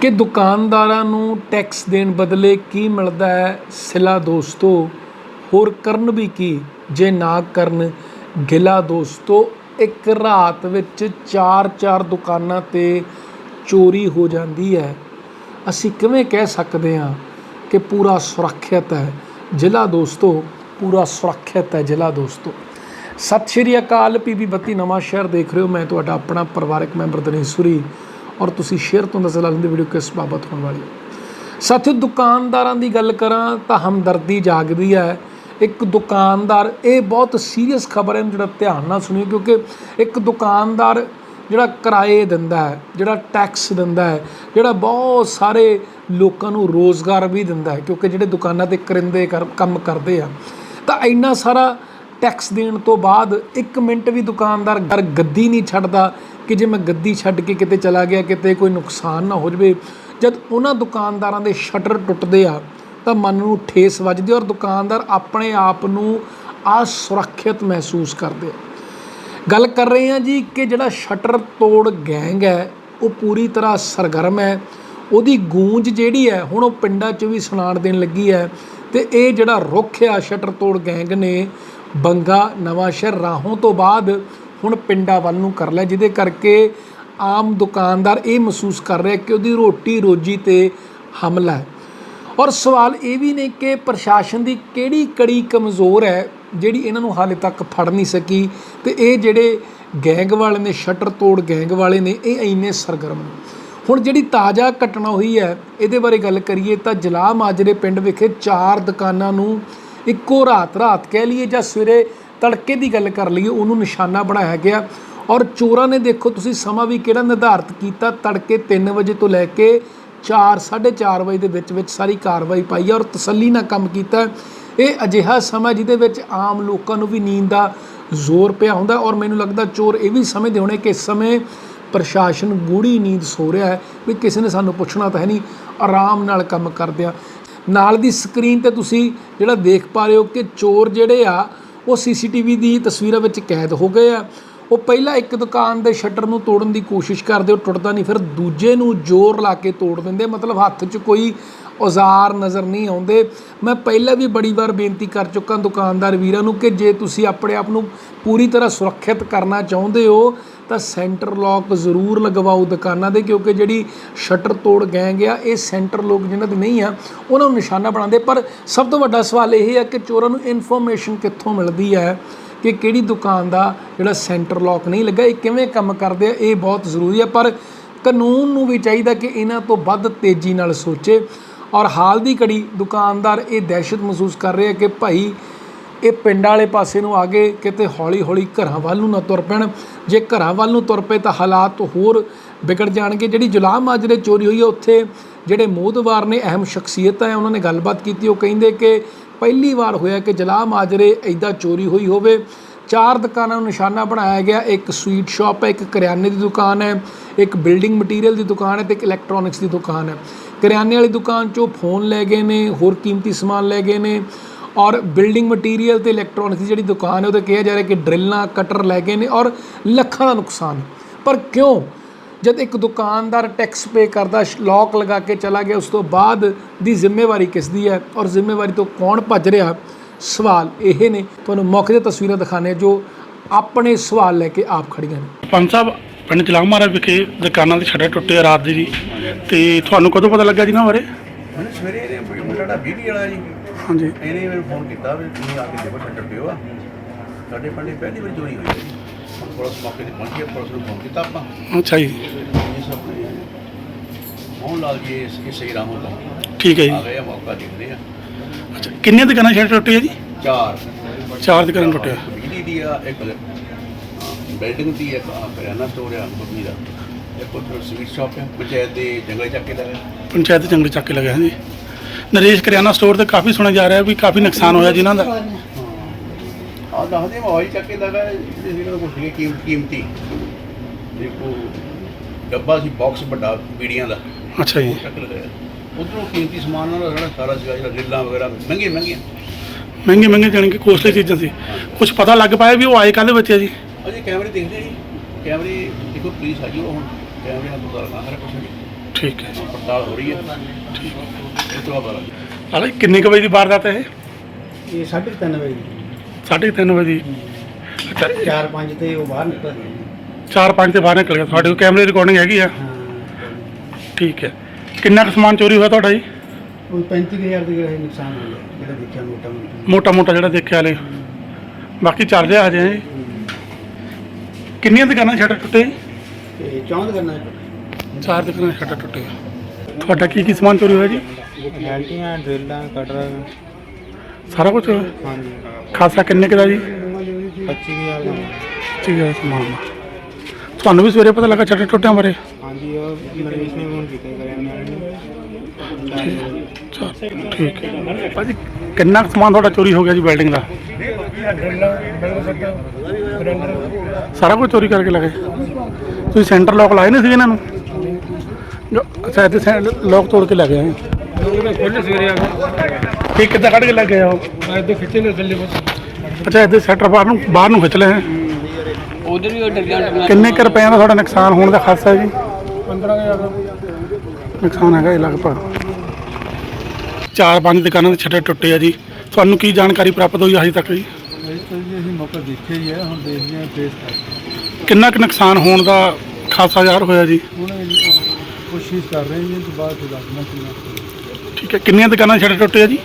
ਕਿ ਦੁਕਾਨਦਾਰਾਂ ਨੂੰ ਟੈਕਸ ਦੇਣ ਬਦਲੇ ਕੀ ਮਿਲਦਾ ਹੈ? ਸਿਲਾ ਦੋਸਤੋ, ਹੋਰ ਕਰਨ ਵੀ ਕੀ? ਜੇ ਨਾ ਕਰਨ, ਗਿਲਾ ਦੋਸਤੋ, ਇੱਕ ਰਾਤ ਵਿੱਚ ਚਾਰ ਚਾਰ ਦੁਕਾਨਾਂ ਤੇ ਚੋਰੀ ਹੋ ਜਾਂਦੀ ਹੈ। ਅਸੀਂ ਕਿਵੇਂ ਕਹਿ ਸਕਦੇ ਹਾਂ ਕਿ ਪੂਰਾ ਸੁਰੱਖਿਅਤ ਹੈ? ਜ਼ਿਲ੍ਹਾ ਦੋਸਤੋ, ਪੂਰਾ ਸੁਰੱਖਿਅਤ ਹੈ ਜ਼ਿਲ੍ਹਾ ਦੋਸਤੋ। ਸਤਿ ਸ਼੍ਰੀ ਅਕਾਲ ਪੀਬੀ ਬੱਤੀ ਨਵਾਂ ਸ਼ਹਿਰ ਦੇਖ ਰਹੇ ਹੋ। ਮੈਂ ਤੁਹਾਡਾ ਆਪਣਾ ਪਰਿਵਾਰਕ ਮੈਂਬਰ ਦਨੇਸ਼ੂਰੀ ਔਰ ਤੁਸੀਂ ਸ਼ੇਅਰ ਤੋਂ ਦੱਸ ਲੈਂਦੇ ਵੀਡੀਓ ਕਿਸ ਬਾਬਤ ਹੋਣ ਵਾਲੀ ਹੈ। ਸਾਥੀਓ, ਦੁਕਾਨਦਾਰਾਂ ਦੀ ਗੱਲ ਕਰਾਂ ਤਾਂ ਹਮਦਰਦੀ ਜਾਗਦੀ ਹੈ। ਇੱਕ ਦੁਕਾਨਦਾਰ, ਇਹ ਬਹੁਤ ਸੀਰੀਅਸ ਖਬਰ ਹੈ ਜਿਹੜਾ ਧਿਆਨ ਨਾਲ ਸੁਣਿਓ, ਕਿਉਂਕਿ ਇੱਕ ਦੁਕਾਨਦਾਰ ਜਿਹੜਾ ਕਿਰਾਏ ਦਿੰਦਾ ਹੈ, ਜਿਹੜਾ ਟੈਕਸ ਦਿੰਦਾ ਹੈ, ਜਿਹੜਾ ਬਹੁਤ ਸਾਰੇ ਲੋਕਾਂ ਨੂੰ ਰੋਜ਼ਗਾਰ ਵੀ ਦਿੰਦਾ ਹੈ, ਕਿਉਂਕਿ ਜਿਹੜੇ ਦੁਕਾਨਾਂ ਤੇ ਕਰਿੰਦੇ ਕਰ- ਕੰਮ ਕਰਦੇ ਆ, ਤਾਂ ਇੰਨਾ ਸਾਰਾ ਟੈਕਸ ਦੇਣ ਤੋਂ ਬਾਅਦ 1 ਮਿੰਟ ਵੀ ਦੁਕਾਨਦਾਰ ਘਰ ਗੱਦੀ ਨਹੀਂ ਛੱਡਦਾ ਕਿ ਜੇ ਮੈਂ ਗੱਦੀ ਛੱਡ ਕੇ ਕਿਤੇ ਚਲਾ ਗਿਆ, ਕਿਤੇ ਕੋਈ ਨੁਕਸਾਨ ਨਾ ਹੋ ਜਾਵੇ। ਜਦ ਉਹਨਾਂ ਦੁਕਾਨਦਾਰਾਂ ਦੇ ਸ਼ਟਰ ਟੁੱਟਦੇ ਆ, ਤਾਂ ਮਨ ਨੂੰ ਠੇਸ ਵੱਜਦੀ ਔਰ ਦੁਕਾਨਦਾਰ ਆਪਣੇ ਆਪ ਨੂੰ ਅਸੁਰੱਖਿਅਤ ਮਹਿਸੂਸ ਕਰਦੇ ਆ। ਗੱਲ ਕਰ ਰਹੇ ਹਾਂ ਜੀ ਕਿ ਜਿਹੜਾ ਸ਼ਟਰ ਤੋੜ ਗੈਂਗ ਹੈ, ਉਹ ਪੂਰੀ ਤਰ੍ਹਾਂ ਸਰਗਰਮ ਹੈ। ਉਹਦੀ ਗੂੰਜ ਜਿਹੜੀ ਹੈ, ਹੁਣ ਉਹ ਪਿੰਡਾਂ 'ਚ ਵੀ ਸੁਣਾਣ ਦੇਣ ਲੱਗੀ ਹੈ ਤੇ ਇਹ ਜਿਹੜਾ ਰੁੱਖ ਆ, ਸ਼ਟਰ ਤੋੜ ਗੈਂਗ ਨੇ ਬੰਗਾ ਨਵਾਂ ਸ਼ਹਿਰ ਰਾਹੋਂ ਤੋਂ ਬਾਅਦ ਹੁਣ ਪਿੰਡਾਂ ਵੱਲ ਨੂੰ ਕਰ ਲਿਆ, ਜਿਹਦੇ ਕਰਕੇ ਆਮ ਦੁਕਾਨਦਾਰ ਇਹ ਮਹਿਸੂਸ ਕਰ ਰਿਹਾ ਕਿ ਉਹਦੀ ਰੋਟੀ ਰੋਜੀ ਤੇ ਹਮਲਾ ਹੈ। ਔਰ ਸਵਾਲ ਇਹ ਵੀ ਨੇ ਕਿ ਪ੍ਰਸ਼ਾਸਨ ਦੀ ਕਿਹੜੀ ਕੜੀ ਕਮਜ਼ੋਰ ਹੈ, ਜਿਹੜੀ ਇਹਨਾਂ ਨੂੰ ਹਾਲੇ ਤੱਕ ਫੜ ਨਹੀਂ ਸਕੀ ਤੇ ਇਹ ਜਿਹੜੇ ਗੈਂਗ ਵਾਲੇ ਨੇ, ਸ਼ਟਰ ਤੋੜ ਗੈਂਗ ਵਾਲੇ ਨੇ, ਇਹ ਇੰਨੇ ਸਰਗਰਮ ਨੇ। ਹੁਣ ਜਿਹੜੀ ਤਾਜ਼ਾ ਘਟਨਾ ਹੋਈ ਹੈ, ਇਹਦੇ ਬਾਰੇ ਗੱਲ ਕਰੀਏ ਤਾਂ ਜਲਾ ਮਾਜਰੇ ਪਿੰਡ ਵਿਖੇ ਚਾਰ ਦੁਕਾਨਾਂ ਨੂੰ ਇੱਕੋ ਰਾਤ ਰਾਤ ਕਹਿ ਲਈਏ ਜਾਂ ਸਵੇਰੇ ਤੜਕੇ ਦੀ ਗੱਲ ਕਰ ਲਈਏ, ਉਹਨੂੰ ਨਿਸ਼ਾਨਾ ਬਣਾਇਆ ਗਿਆ। ਔਰ ਚੋਰਾਂ ਨੇ ਦੇਖੋ, ਤੁਸੀਂ ਸਮਾਂ ਵੀ ਕਿਹੜਾ ਨਿਰਧਾਰਤ ਕੀਤਾ? ਤੜਕੇ 3 ਵਜੇ ਤੋਂ ਲੈ ਕੇ 4 4:30 ਵਜੇ ਦੇ ਵਿੱਚ ਵਿੱਚ ਸਾਰੀ ਕਾਰਵਾਈ ਪਾਈ ਹੈ ਔਰ ਤਸੱਲੀ ਨਾਲ ਕੰਮ ਕੀਤਾ ਇਹ ਅਜਿਹਾ ਸਮਾਂ ਜਿਹਦੇ ਵਿੱਚ ਆਮ ਲੋਕਾਂ ਨੂੰ ਵੀ ਨੀਂਦ ਦਾ ਜ਼ੋਰ ਪਿਆ ਹੁੰਦਾ ਔਰ ਮੈਨੂੰ ਲੱਗਦਾ ਚੋਰ ਇਹ ਵੀ ਸਮਝਦੇ ਹੋਣੇ ਕਿ ਇਸ ਸਮੇਂ ਪ੍ਰਸ਼ਾਸਨ ਗੂੜੀ ਨੀਂਦ ਸੋ ਰਿਹਾ ਹੈ ਵੀ ਕਿਸੇ ਨੇ ਸਾਨੂੰ ਪੁੱਛਣਾ ਤਾਂ ਹੈ ਨਹੀਂ, ਆਰਾਮ ਨਾਲ ਕੰਮ ਕਰਦੇ ਆ। ਨਾਲ ਦੀ ਸਕਰੀਨ ਤੇ ਤੁਸੀਂ ਜਿਹੜਾ ਦੇਖ ਪਾ ਰਹੇ ਹੋ ਕਿ ਚੋਰ ਜਿਹੜੇ ਆ, ਉਹ ਸੀਸੀਟੀਵੀ ਦੀ ਤਸਵੀਰਾਂ ਵਿੱਚ ਕੈਦ ਹੋ ਗਏ ਆ। ਉਹ ਪਹਿਲਾਂ ਇੱਕ ਦੁਕਾਨ ਦੇ ਸ਼ਟਰ ਨੂੰ ਤੋੜਨ ਦੀ ਕੋਸ਼ਿਸ਼ ਕਰਦੇ, ਉਹ ਟੁੱਟਦਾ ਨਹੀਂ, ਫਿਰ ਦੂਜੇ ਨੂੰ ਜ਼ੋਰ ਲਾ ਕੇ ਤੋੜ ਦਿੰਦੇ। ਮਤਲਬ ਹੱਥ 'ਚ ਕੋਈ ਔਜ਼ਾਰ ਨਜ਼ਰ ਨਹੀਂ ਆਉਂਦੇ। ਮੈਂ ਪਹਿਲਾਂ ਵੀ ਬੜੀ ਵਾਰ ਬੇਨਤੀ ਕਰ ਚੁੱਕਾ ਦੁਕਾਨਦਾਰ ਵੀਰਾਂ ਨੂੰ ਕਿ ਜੇ ਤੁਸੀਂ ਆਪਣੇ ਆਪ ਨੂੰ ਪੂਰੀ ਤਰ੍ਹਾਂ ਸੁਰੱਖਿਅਤ ਕਰਨਾ ਚਾਹੁੰਦੇ ਹੋ, ਤਾਂ ਸੈਂਟਰ ਲੌਕ ਜ਼ਰੂਰ ਲਗਵਾਓ ਦੁਕਾਨਾਂ ਦੇ, ਕਿਉਂਕਿ ਜਿਹੜੀ ਸ਼ਟਰ ਤੋੜ ਗੈਂਗ ਆ, ਇਹ ਸੈਂਟਰ ਲੋਕ ਜਿਹਨਾਂ ਦੇ ਨਹੀਂ ਆ, ਉਹਨਾਂ ਨੂੰ ਨਿਸ਼ਾਨਾ ਬਣਾਉਂਦੇ। ਪਰ ਸਭ ਤੋਂ ਵੱਡਾ ਸਵਾਲ ਇਹ ਹੈ ਕਿ ਚੋਰਾਂ ਨੂੰ ਇਨਫੋਰਮੇਸ਼ਨ ਕਿੱਥੋਂ ਮਿਲਦੀ ਹੈ? ਕਿ ਕਿਹੜੀ ਦੁਕਾਨ ਦਾ ਜਿਹੜਾ ਸੈਂਟਰ ਲੌਕ ਨਹੀਂ ਲੱਗਾ, ਇਹ ਕਿਵੇਂ ਕੰਮ ਕਰਦੇ ਆ, ਇਹ ਬਹੁਤ ਜ਼ਰੂਰੀ ਹੈ ਪਰ ਕਾਨੂੰਨ ਨੂੰ ਵੀ ਚਾਹੀਦਾ ਕਿ ਇਹਨਾਂ ਤੋਂ ਵੱਧ ਤੇਜ਼ੀ ਨਾਲ ਸੋਚੇ। ਔਰ ਹਾਲ ਦੀ ਘੜੀ ਦੁਕਾਨਦਾਰ ਇਹ ਦਹਿਸ਼ਤ ਮਹਿਸੂਸ ਕਰ ਰਹੇ ਆ ਕਿ ਭਾਈ, ਇਹ ਪਿੰਡ ਵਾਲੇ ਪਾਸੇ ਨੂੰ ਆ ਗਏ ਕਿਤੇ ਹੌਲੀ ਹੌਲੀ ਘਰਾਂ ਵੱਲ ਨੂੰ ਨਾ ਤੁਰ ਪੈਣ। ਜੇ ਘਰਾਂ ਵੱਲ ਨੂੰ ਤੁਰ ਪਏ ਤਾਂ ਹਾਲਾਤ ਹੋਰ ਵਿਗੜ ਜਾਣਗੇ। ਜਿਹੜੀ ਜੁਲਾਹ ਮਾਜਰੇ ਚੋਰੀ ਹੋਈ ਹੈ ਉੱਥੇ ਜਿਹੜੇ ਮੋਦਵਾਰ ਨੇ, ਅਹਿਮ ਸ਼ਖਸੀਅਤਾਂ ਹੈ ਉਹਨਾਂ ਨੇ ਗੱਲਬਾਤ ਕੀਤੀ। ਉਹ ਕਹਿੰਦੇ ਕਿ ਪਹਿਲੀ ਵਾਰ ਹੋਇਆ ਕਿ ਜਲਾ ਮਾਜਰੇ ਐਦਾਂ ਚੋਰੀ ਹੋਈ ਹੋਵੇ। ਚਾਰ ਦੁਕਾਨਾਂ ਨੂੰ ਨਿਸ਼ਾਨਾ ਬਣਾਇਆ ਗਿਆ। ਇੱਕ ਸਵੀਟ ਸ਼ਾਪ ਹੈ, ਇੱਕ ਕਰਿਆਨੇ ਦੀ ਦੁਕਾਨ ਹੈ, ਇੱਕ ਬਿਲਡਿੰਗ ਮਟੀਰੀਅਲ ਦੀ ਦੁਕਾਨ ਹੈ ਤੇ ਇੱਕ ਇਲੈਕਟ੍ਰੋਨਿਕਸ ਦੀ ਦੁਕਾਨ ਹੈ। ਕਰਿਆਨੇ ਵਾਲੀ ਦੁਕਾਨ ਚੋਂ ਫੋਨ ਲੈ ਗਏ ਨੇ, ਹੋਰ ਕੀਮਤੀ ਸਮਾਨ ਲੈ ਗਏ ਨੇ ਔਰ ਬਿਲਡਿੰਗ ਮਟੀਰੀਅਲ ਤੇ ਇਲੈਕਟ੍ਰੋਨਿਕਸ ਦੀ ਜਿਹੜੀ ਦੁਕਾਨ ਹੈ, ਉਹਦੇ ਕਿਹਾ ਜਾ ਰਿਹਾ ਕਿ ਡਰਿੱਲਾਂ, ਕਟਰ ਲੈ ਗਏ ਨੇ ਔਰ ਲੱਖਾਂ ਦਾ ਨੁਕਸਾਨ। ਪਰ ਕਿਉਂ ਜਦ ਇੱਕ ਦੁਕਾਨਦਾਰ ਟੈਕਸ ਪੇ ਕਰਦਾ ਲੌਕ ਲਗਾ ਕੇ ਚਲਾ ਗਿਆ ਉਸ ਤੋਂ ਬਾਅਦ ਦੀ ਜ਼ਿੰਮੇਵਾਰੀ ਕਿਸ ਦੀ ਹੈ ਔਰ ਜ਼ਿੰਮੇਵਾਰੀ ਤੋਂ ਕੌਣ ਭੱਜ ਰਿਹਾ? ਸਵਾਲ ਇਹ ਨੇ। ਤੁਹਾਨੂੰ ਮੌਕੇ ਤੇ ਤਸਵੀਰਾਂ ਦਿਖਾਣੇ ਜੋ ਆਪਣੇ ਸਵਾਲ ਲੈ ਕੇ ਆਪ ਖੜੀਆਂ ਨੇ। ਪੰਜ ਸਾਹਿਬ ਪਿੰਡ ਚਲਾਮਾਰਾ ਵਿਖੇ ਦੁਕਾਨਾਂ ਦੇ ਛੱਡੇ ਟੁੱਟੇ ਆ ਰਾਤ ਦੀ ਜੀ। ਤੇ ਤੁਹਾਨੂੰ ਕਦੋਂ ਪਤਾ ਲੱਗਾ ਜੀ ਨਾ ਬਾਰੇ? ਮੈਨੂੰ ਸਵੇਰੇ ਇਹਨੇ ਮੁੰਡਾ ਦਾ ਵੀਡੀਓ ਵਾਲਾ ਜੀ ਹਾਂਜੀ। ਇਹਨੇ ਮੈਨੂੰ ਫੋਨ ਕੀਤਾ ਵੀ ਤੁਸੀਂ ਆ ਕੇ ਦੇਖੋ ਛੱਡ ਪਿਓ ਆ। ਸਾਡੇ ਪਿੰਡ ਪਹਿਲੀ ਵਾਰ ਚੋਰੀ ਹੋਈ ਹੈ ਪੁਲਿਸ ਮੌਕੇ ਤੇ ਪਹੁੰਚੀ ਹੈ ਪੁਲਿਸ ਨੂੰ ਫੋਨ ਕੀਤਾ ਆਪਾਂ। ਅੱਛਾ ਜੀ। ਇਹ ਸਭ ਫੋਨ ਲਾ ਕੇ ਇਸ ਇਸ ਸਹੀ ਰਾਹੋਂ ਤੋਂ ਠੀਕ ਹੈ ਆ ਜੀ ਗਏ ਆ ਮੌਕਾ ਦੇਖਦੇ ਆ। ਅੱਛਾ ਕਿੰਨੀਆਂ ਦੁਕਾਨਾਂ ਛੱਡੇ ਟੁੱਟੇ ਆ ਜੀ? ਚਾਰ। ਚਾਰ ਦੁਕਾਨਾਂ ਟੁੱਟੇ ਆ। ਇੱਕ ਬਿਜਲੀ ਦੀ ਆ ਇੱਕ ਬਿਲਡਿੰਗ ਦੀ ਇੱਕ ਆਹ ਕਰਿਆਨਾ ਸਟੋਰ ਆ ਗੁਰਮੀ ਦਾ। ਇੱਕ ਉੱਥੇ ਸਵੀਟ ਸ਼ਾਪ ਹੈ ਪੰਚਾਇਤ ਦੇ ਜੰਗਲ ਚੱਕ ਕੇ ਲੱਗਾ ਪੰਚਾਇਤ ਜੰਗਲ ਚੱਕ ਕੇ ਲਗਿਆ ਹਾਂਜੀ। ਨਰੇਸ਼ ਕਰਿਆਨਾ ਸਟੋਰ ਤੇ ਕਾਫੀ ਸੁਣਿਆ ਜਾ ਰਿਹਾ ਵੀ ਕਾਫੀ ਨੁਕਸਾਨ ਹੋਇਆ ਜਿਨ੍ਹਾਂ ਦਾ। ਆ ਦੱਸਦੇ ਮੋਬਾਈਲ ਚੱਕ ਕੇ ਲਗਾ ਜਿਹਦੇ ਨਾਲ ਕੁਝ ਨਹੀਂ ਕੀਮਤ ਕੀਮਤੀ। ਦੇਖੋ ਡੱਬਾ ਸੀ ਬਾਕਸ ਵੱਡਾ ਬੀੜੀਆਂ ਦਾ। ਅੱਛਾ ਜੀ। ਉਧਰੋਂ ਕੀਮਤੀ ਸਮਾਨ ਨਾਲ ਸਾਰਾ ਸਾਰਾ ਸੀਗਾ ਜਿਹੜਾ ਰਿੱਲਾਂ ਵਗੈਰਾ ਮਹਿੰਗੇ ਮਹਿੰਗੀਆਂ। ਮਹਿੰਗੇ ਮਹਿੰਗੇ ਜਾਣੀ ਕਿ ਕੋਸਟਲੀ ਚੀਜ਼ਾਂ ਸੀ। ਕੁਝ ਪਤਾ ਲੱਗ ਪਾਇਆ ਵੀ ਉਹ ਆਏ ਕੱਲ੍ਹ ਵਿੱਚ ਆ ਜੀ? ਅਜੇ ਕੈਮਰੇ ਦੇਖਦੇ ਨਹੀਂ। ਕੈਮਰੇ ਦੇਖੋ ਪੁਲਿਸ ਆ ਜੀ ਉਹ ਹੁਣ ਕੈਮਰੇ ਨਾਲ ਲੱਗਣਾ ਸਾਰਾ ਕੁਝ ਠੀਕ ਹੈ। ਪੜਤਾਲ ਹੋ ਰਹੀ ਹੈ। ਠੀਕ ਹੈ। ਇਹ ਤੋਂ ਬਾਅਦ ਕਿੰਨੇ ਕੁ ਵਜੇ ਦੀ ਵਾਰਦਾਤ ਹੈ ਇਹ? ਇਹ 3:30 ਵਜੇ ਸਾਢੇ ਤਿੰਨ ਵਜੇ। ਦੀ ਅੱਛਾ 4-5 ਤੇ ਉਹ ਬਾਹਰ ਨਿਕਲ ਗਏ। ਚਾਰ ਪੰਜ ਤੇ ਬਾਹਰ ਨਿਕਲ ਗਿਆ ਤੁਹਾਡੇ ਕੋਲ ਕੈਮਰੇ ਰਿਕਾਰਡਿੰਗ ਹੈਗੀ ਆ? ਹਾਂ। ਠੀਕ ਹੈ। ਕਿੰਨਾ ਕੁ ਸਮਾਨ ਚੋਰੀ ਹੋਇਆ ਤੁਹਾਡਾ ਜੀ? ਕੋਈ 35000 ਦੇ ਜਿਹੜਾ ਨੁਕਸਾਨ ਹੋ ਗਿਆ ਜਿਹੜਾ ਦੇਖਿਆ ਮੋਟਾ ਮੋਟਾ ਮੋਟਾ ਮੋਟਾ ਜਿਹੜਾ ਦੇਖਿਆ ਹਲੇ। ਬਾਕੀ ਚੱਲ ਰਿਹਾ ਹਜੇ। ਜੀ ਕਿੰਨੀਆਂ ਦੁਕਾਨਾਂ ਸ਼ਟਰ ਟੁੱਟੇ? ਜੀ? ਤੇ ਚੌਂਦ ਕਰਨਾ ਚਾਰ ਦੁਕਾਨਾਂ ਸ਼ਟਰ ਟੁੱਟੇ ਤੁਹਾਡਾ ਕੀ ਕੀ ਸਮਾਨ ਚੋਰੀ ਹੋਇਆ ਜੀ? ਬੈਲਟੀਆਂ ਡਰਿਲਾਂ ਕਟਰ। ਸਾਰਾ ਕੁਝ ਹਾਂਜੀ। ਖਾਸਾ ਕਿੰਨੇ ਕੁ ਦਾ ਜੀ? 25000 ਦਾ। ਠੀਕ ਹੈ ਸਮਾਨ ਦਾ ਤੁਹਾਨੂੰ ਵੀ ਸਵੇਰੇ ਪਤਾ ਲੱਗਾ ਸ਼ਟਰ ਟੁੱਟਿਆਂ ਬਾਰੇ? ਹਾਂਜੀ ਉਹ ਨਰੇਸ਼ ਨੇ ਫੋਨ ਕੀਤਾ ਕਰਿਆ ਚਲ ਠੀਕ ਹੈ। ਭਾਜੀ ਕਿੰਨਾ ਕੁ ਸਮਾਨ ਤੁਹਾਡਾ ਚੋਰੀ ਹੋ ਗਿਆ ਜੀ ਬਿਲਡਿੰਗ ਦਾ? ਸਾਰਾ ਕੁਝ ਚੋਰੀ ਕਰਕੇ ਲਗੇ ਤੁਸੀਂ ਸੈਂਟਰ ਲੋਕ ਲਾਏ ਨਹੀਂ ਸੀ ਇਹਨਾਂ ਨੂੰ? ਜੋ ਅੱਛਾ ਇੱਥੇ ਲੋਕ ਤੋੜ ਕੇ ਲੈ ਗਏ ਆ। ਖੋਲੇ ਸਵੇਰੇ ਆ ਇਹ ਕਿੱਦਾਂ ਕੱਢ ਕੇ ਲੈ ਕੇ ਇੱਥੇ ਖਿੱਚੇ ਨੇ ਥੱਲੇ ਬਸ। ਅੱਛਾ ਇੱਥੇ ਸੈਂਟਰ ਬਾਹਰ ਨੂੰ ਬਾਹਰ ਨੂੰ ਖਿੱਚ ਲਏ ਹੈ ਉਧਰ ਵੀ ਉਹ ਡਰਿਆਂ ਡਰਿਆਂ ਕਿੰਨੇ ਕੁ ਰੁਪਏ ਦਾ ਤੁਹਾਡਾ ਨੁਕਸਾਨ ਹੋਣ ਦਾ ਖਾਸਾ ਜੀ? 15000 ਦਾ। ਨੁਕਸਾਨ ਹੈਗਾ ਇਹ ਲਗਭਗ। ਚਾਰ ਪੰਜ ਦੁਕਾਨਾਂ ਦੇ ਛੱਟੇ ਟੁੱਟੇ ਆ ਜੀ। ਤੁਹਾਨੂੰ ਕੀ ਜਾਣਕਾਰੀ ਪ੍ਰਾਪਤ ਹੋਈ ਅਜੇ ਤੱਕ ਜੀ? ਅਸੀਂ ਮੌਕਾ ਦੇਖਿਆ ਹੀ ਹੈ ਹੁਣ ਦੇਖਦੇ ਹਾਂ ਫੇਸ ਕਿੰਨਾ ਕੁ ਨੁਕਸਾਨ ਹੋਣ ਦਾ ਖਾਸਾ ਜ਼ਾਹਰ ਹੋਇਆ ਜੀ? ਹੁਣ ਕੋਸ਼ਿਸ਼ ਕਰ ਰਹੇ ਹਾਂ ਜੀ ਬਾਅਦ ਚ ਦੱਸਣਾ ਕਿੰਨਾ ਠੀਕ ਹੈ ਕਿੰਨੀਆਂ ਦੁਕਾਨਾਂ ਦੇ ਛੱਟੇ ਟੁੱਟੇ ਆ ਜੀ?